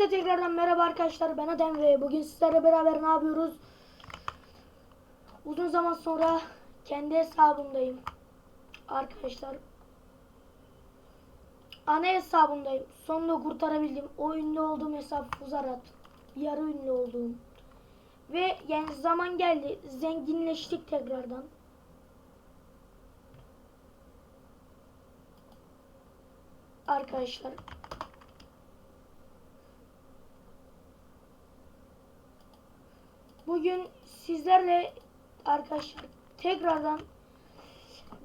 Hepinize tekrardan merhaba arkadaşlar. Ben Adem ve bugün sizlerle beraber ne yapıyoruz? Uzun zaman sonra kendi hesabımdayım. Arkadaşlar. Ana hesabımdayım. Sonunda kurtarabildim. O ünlü olduğum hesap Fuzarat. Yarı ünlü olduğum. Ve yani zaman geldi. Zenginleştik tekrardan. Arkadaşlar. Bugün sizlerle arkadaşlar tekrardan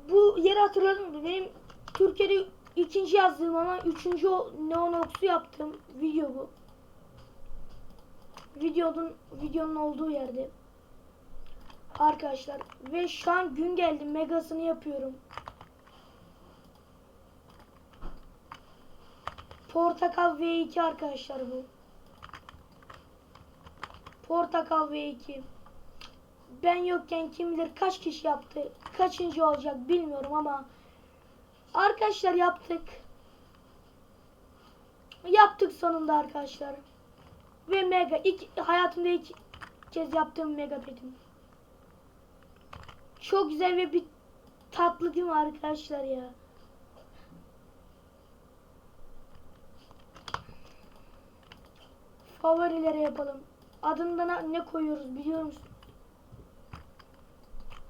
bu yeri hatırladınız mı? Benim Türkiye'de ikinci yazdığım ama üçüncü Neonox'u yaptığım video bu. Videonun videonun olduğu yerde. Arkadaşlar ve şu an gün geldi megasını yapıyorum. Portakal V2 arkadaşlar bu. Portakal V2. Ben yokken kim bilir kaç kişi yaptı. Kaçıncı olacak bilmiyorum ama arkadaşlar yaptık. Yaptık sonunda arkadaşlar. Ve mega ilk hayatımda ilk kez yaptığım mega petim. Çok güzel ve bir tatlı değil mi arkadaşlar ya? Favorilere yapalım. Adını ne, ne koyuyoruz biliyor musun?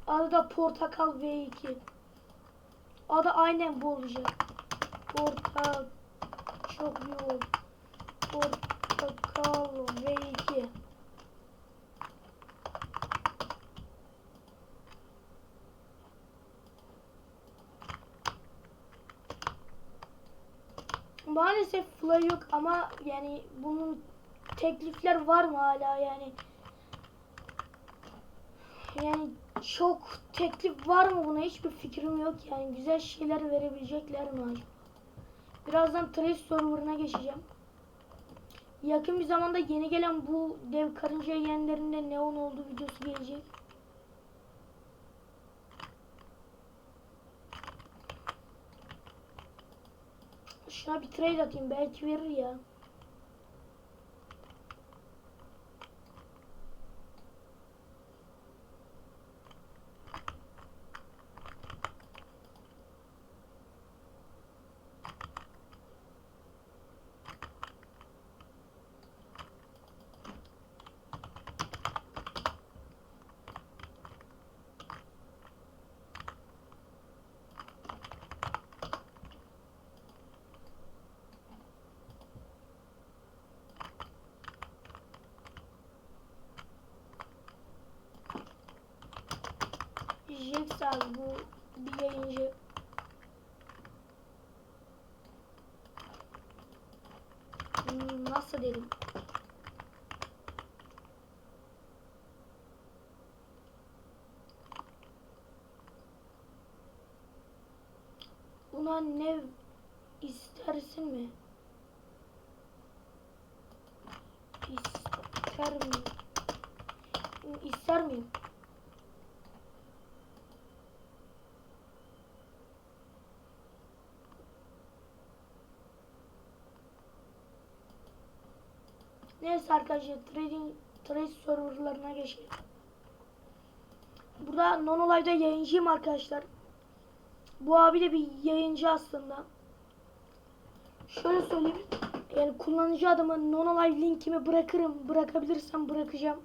Adı da Portakal V2. Adı aynen bu olacak. Portakal çok yoğun. Portakal V2. Maalesef fly yok ama yani bunun teklifler var mı hala yani? Yani çok teklif var mı buna hiçbir fikrim yok yani güzel şeyler verebilecekler mi acaba? Birazdan Trace serverına geçeceğim. Yakın bir zamanda yeni gelen bu dev karınca yeğenlerinde neon olduğu videosu gelecek. Şuna bir trade atayım belki verir ya. Jax abi bu bir yayıncı. Hmm, nasıl dedim? Buna ne istersin mi? İster mi? İster miyim? Neyse arkadaşlar trading trade serverlarına geçelim. Burada Nonolive'da yayıncıyım arkadaşlar. Bu abi de bir yayıncı aslında. Şöyle söyleyeyim. Yani kullanıcı adımı Nonolive linkimi bırakırım. Bırakabilirsem bırakacağım.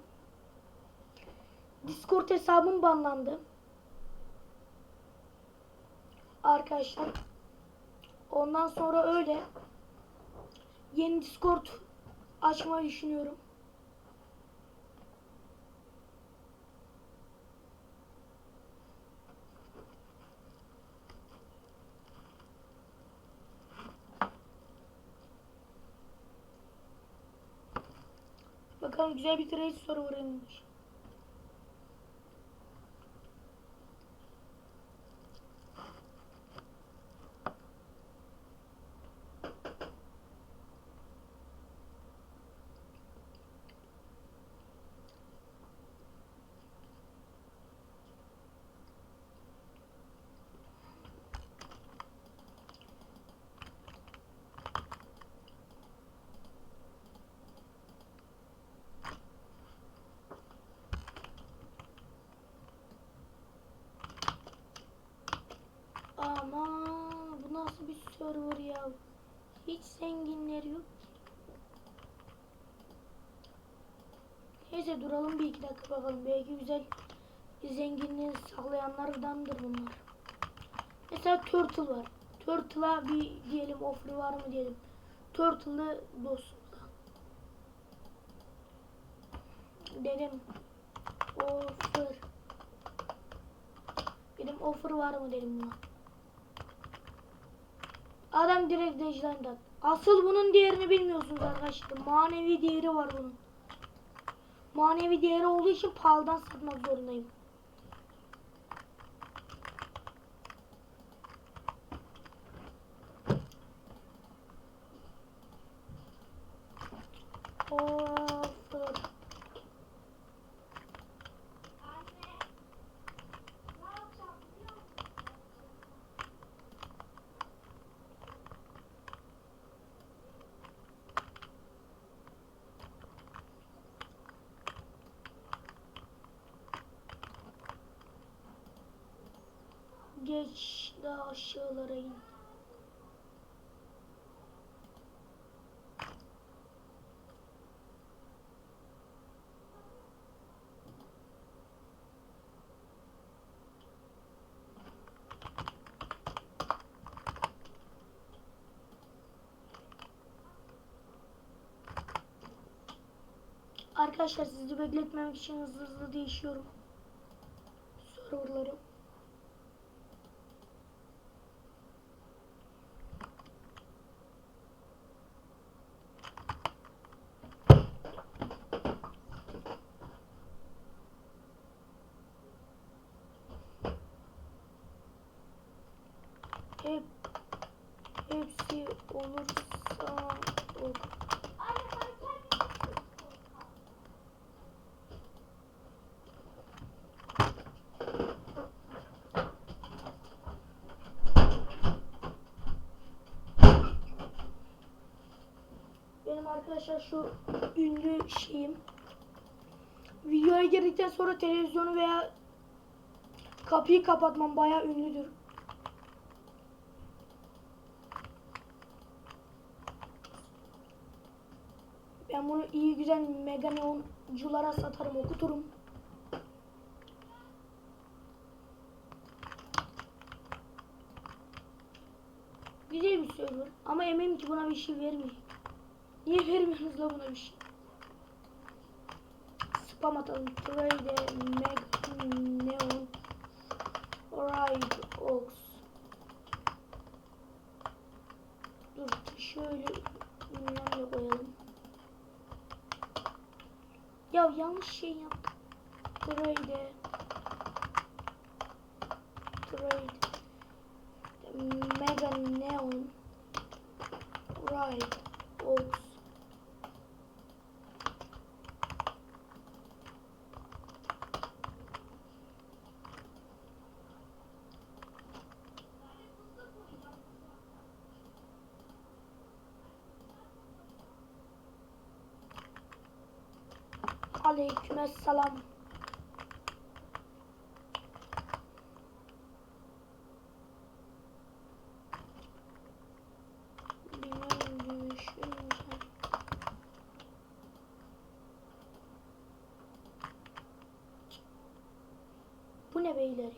Discord hesabım banlandı. Arkadaşlar. Ondan sonra öyle. Yeni Discord açmayı düşünüyorum. Bakalım güzel bir trade server'ıymış. ya. Hiç zenginler yok. Neyse duralım bir iki dakika bakalım. Belki güzel zenginliği saklayanlardandır bunlar. Mesela Turtle var. Turtle'a bir diyelim offer var mı diyelim. Turtle'ı dostum. Dedim offer. Dedim offer var mı dedim buna. Adam direkt Dejlan'dan. Asıl bunun değerini bilmiyorsunuz arkadaşlar. Manevi değeri var bunun. Manevi değeri olduğu için pahalıdan satmak zorundayım. Offer. Geç daha aşağılara in. Arkadaşlar sizi bekletmemek için hızlı hızlı değişiyorum. Arkadaşlar şu ünlü şeyim. Videoya girdikten sonra televizyonu veya kapıyı kapatmam bayağı ünlüdür. Ben bunu iyi güzel mega neonculara satarım, okuturum. Güzel bir server ama eminim ki buna bir şey vermeyecek. Niye vermiyorsunuz la buna bir şey? Spam atalım. Trade Neon Ride Ox. Dur şöyle ünlemle koyalım. Ya yanlış şey yaptım. Trade Trade Mega Neon Ride Ox. Aleykümselam. Bu ne beyler ya?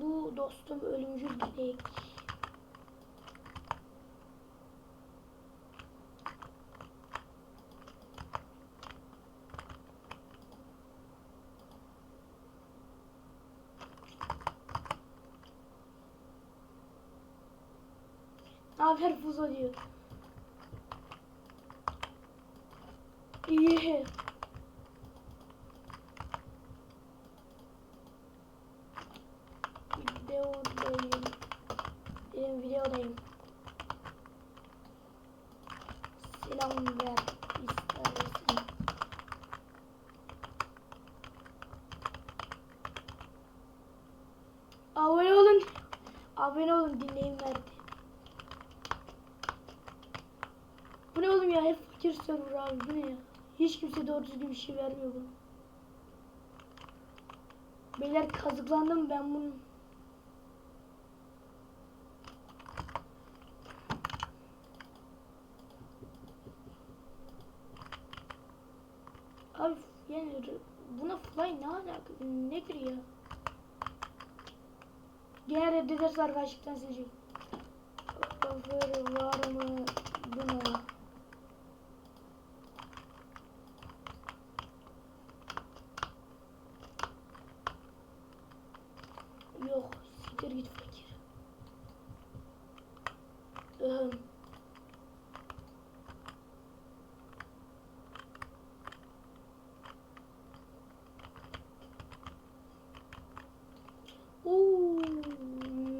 Bu dostum ölümcül dilek. Ne haber Fuzo diyor. İyi. Selam ver istersen. Abone olun. Abone olun dinleyin verdi. Bu ne oğlum ya? Hep fakir server abi. Bu ne ya? Hiç kimse doğru düzgün bir şey vermiyor bunu. Beyler kazıklandım ben bunu. R- buna fly ne alaka? Nedir ya? Gene reddederse arkadaşlıktan silecek. Offer var mı buna? Yok, siktir git fakir. Ahem. Oo,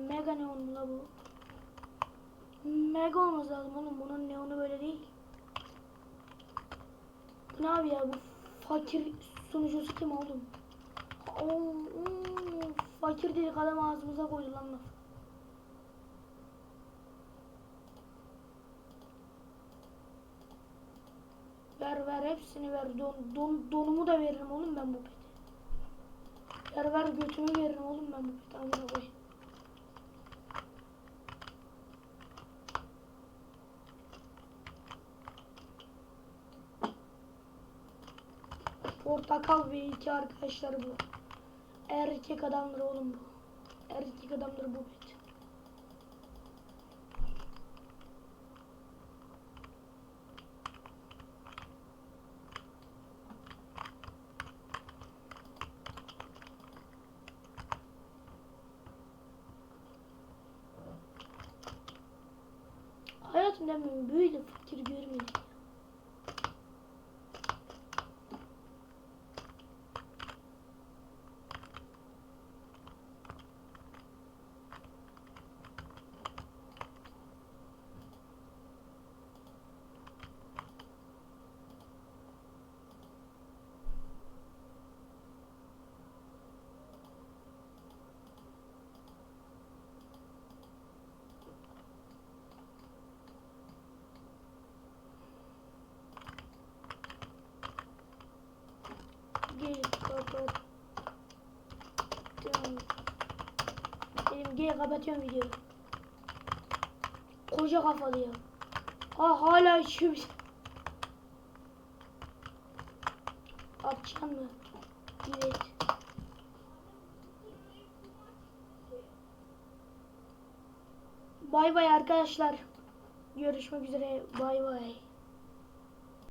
mega neon la bu. Mega olması lazım oğlum. Bunun neonu böyle değil. Bu ne abi ya? Bu fakir sunucusu kim oğlum? Oo, fakir dedik adam ağzımıza koydu lan laf. Ver ver hepsini ver. Don, don, donumu da veririm oğlum ben bu pete. Ver ver götümü veririm oğlum ben bu pete. Amına koy. Portakal ve iki arkadaşlar bu. Erkek adamdır oğlum bu. Erkek adamdır bu pet. Hayatımda böyle fakir görmedim. Gel kapat. Benim gel kapatıyorum videoyu. Koca kafalı ya. Ha hala şu Açacaksın mı? Evet. Bay bay arkadaşlar. Görüşmek üzere. Bay bay.